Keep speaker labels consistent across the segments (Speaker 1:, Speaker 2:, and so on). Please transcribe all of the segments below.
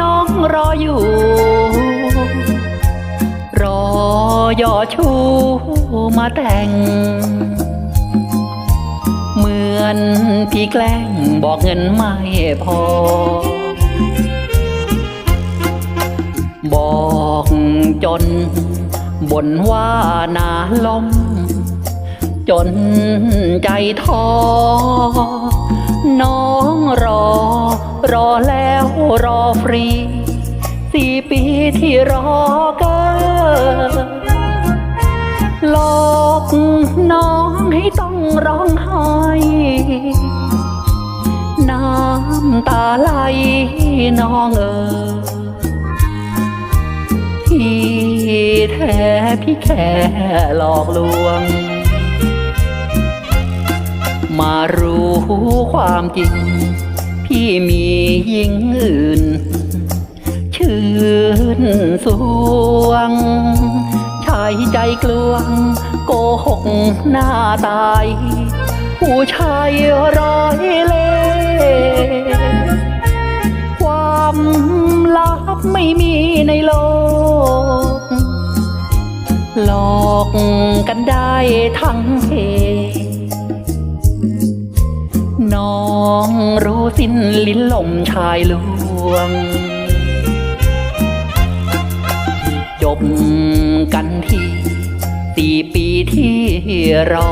Speaker 1: น้องรออยู่ รอย่อชูมาแต่ง เหมือนพี่แกล้งบอกเงินไม่พอ บอกจนบ่นว่านาล้มจนใจท้อน้อง รอฟรีสี่ปีที่รอเกินหลอกน้องให้ต้องร้องไห้น้ำตาไหลน้องเออที่แท้พี่แค่หลอกลวง มารู้ความจริง พี่มีหญิงอื่น ชื่นสวง ชายใจกลวง โกหกหน้าตาย ผู้ชายร้อยเล่ความลับไม่มีในโลก หลอกกันได้ทั้งเพ องรู้สิ้นลิ้นลมชายลวง จบกันทีสี่ปีที่รอ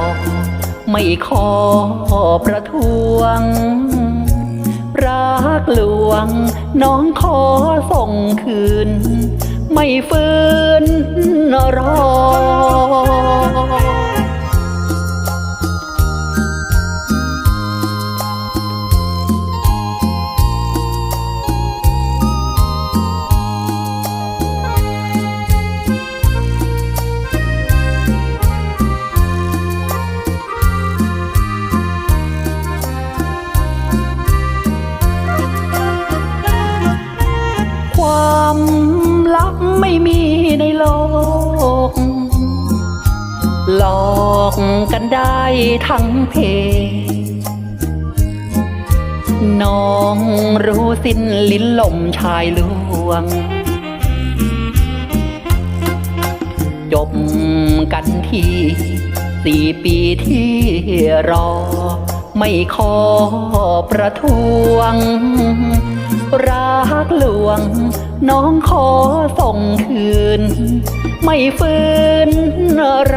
Speaker 1: ไม่ขอประท้วง รักลวง น้องขอส่งคืน ไม่ฟื้น ลับไม่มีในโลก หลอกกันได้ทั้งเพ น้องรู้สิ้นลิ้นลมชายลวง จบกันที่สี่ปีที่รอ ไม่ขอประท้วงรั วง น้องขอส่งคืน ไม่ฟื้นร